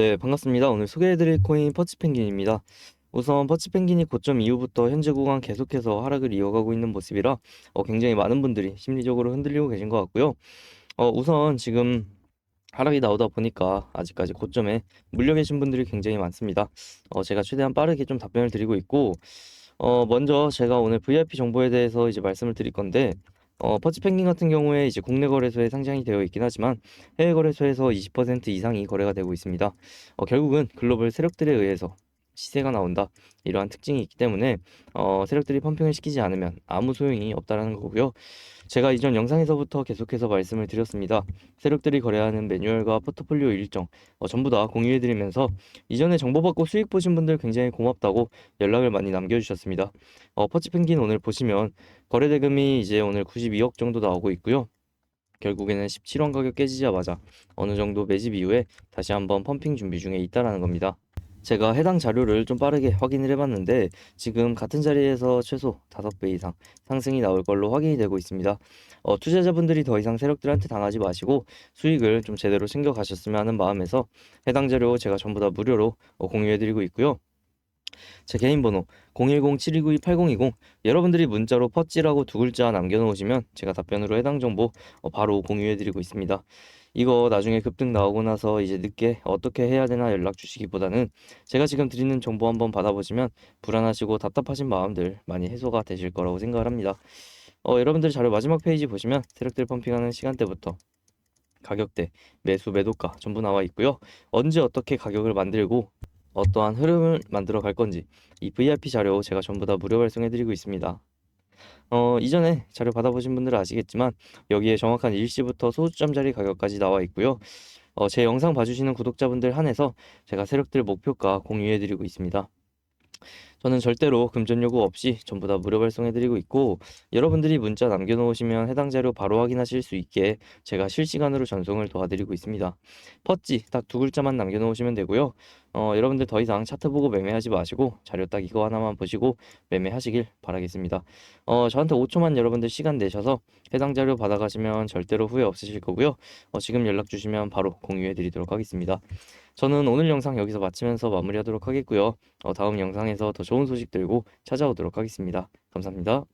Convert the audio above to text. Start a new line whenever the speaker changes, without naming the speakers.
네, 반갑습니다. 오늘 소개해드릴 코인 퍼치펭귄입니다. 우선 퍼치펭귄이 고점 이후부터 현재 구간 계속해서 하락을 이어가고 있는 모습이라 어, 굉장히 많은 분들이 심리적으로 흔들리고 계신 것 같고요. 어, 우선 지금 하락이 나오다 보니까 아직까지 고점에 물려 계신 분들이 굉장히 많습니다. 어, 제가 최대한 빠르게 좀 답변을 드리고 있고, 어, 먼저 제가 오늘 VIP 정보에 대해서 이제 말씀을 드릴 건데, 어, 퍼치 펭귄 같은 경우에 이제 국내 거래소에 상장이 되어 있긴 하지만 해외 거래소에서 20% 이상이 거래가 되고 있습니다. 어, 결국은 글로벌 세력들에 의해서 시세가 나온다 이러한 특징이 있기 때문에 어, 세력들이 펌핑을 시키지 않으면 아무 소용이 없다라는 거고요. 제가 이전 영상에서부터 계속해서 말씀을 드렸습니다. 세력들이 거래하는 매뉴얼과 포트폴리오 일정 어, 전부 다 공유해드리면서 이전에 정보 받고 수익 보신 분들 굉장히 고맙다고 연락을 많이 남겨주셨습니다. 어, 퍼치펭귄 오늘 보시면 거래 대금이 이제 오늘 92억 정도 나오고 있고요. 결국에는 17원 가격 깨지자마자 어느 정도 매집 이후에 다시 한번 펌핑 준비 중에 있다라는 겁니다. 제가 해당 자료를 좀 빠르게 확인을 해봤는데 지금 같은 자리에서 최소 5배 이상 상승이 나올 걸로 확인이 되고 있습니다. 어, 투자자분들이 더 이상 세력들한테 당하지 마시고 수익을 좀 제대로 챙겨 가셨으면 하는 마음에서 해당 자료 제가 전부 다 무료로 어, 공유해드리고 있고요. 제 개인 번호 010-7292-8020 여러분들이 문자로 퍼찌라고 두 글자 남겨놓으시면 제가 답변으로 해당 정보 어, 바로 공유해드리고 있습니다. 이거 나중에 급등 나오고 나서 이제 늦게 어떻게 해야 되나 연락 주시기보다는 제가 지금 드리는 정보 한번 받아보시면 불안하시고 답답하신 마음들 많이 해소가 되실 거라고 생각을 합니다. 어, 여러분들 자료 마지막 페이지 보시면 세력들 펌핑하는 시간대부터 가격대, 매수, 매도가 전부 나와 있고요. 언제 어떻게 가격을 만들고 어떠한 흐름을 만들어 갈 건지 이 VIP 자료 제가 전부 다 무료 발송해 드리고 있습니다. 어, 이전에 자료 받아보신 분들은 아시겠지만 여기에 정확한 일시부터 소수점 자리 가격까지 나와 있고요. 어, 제 영상 봐주시는 구독자분들 한해서 제가 세력들 목표가 공유해 드리고 있습니다. 저는 절대로 금전 요구 없이 전부 다 무료 발송해 드리고 있고 여러분들이 문자 남겨놓으시면 해당 자료 바로 확인하실 수 있게 제가 실시간으로 전송을 도와드리고 있습니다. 퍼찌 딱 두 글자만 남겨놓으시면 되고요. 어, 여러분들 더 이상 차트 보고 매매하지 마시고 자료 딱 이거 하나만 보시고 매매하시길 바라겠습니다. 어, 저한테 5초만 여러분들 시간 내셔서 해당 자료 받아가시면 절대로 후회 없으실 거고요. 어, 지금 연락 주시면 바로 공유해 드리도록 하겠습니다. 저는 오늘 영상 여기서 마치면서 마무리하도록 하겠고요. 어, 다음 영상에서 더 좋은 소식 들고 찾아오도록 하겠습니다. 감사합니다.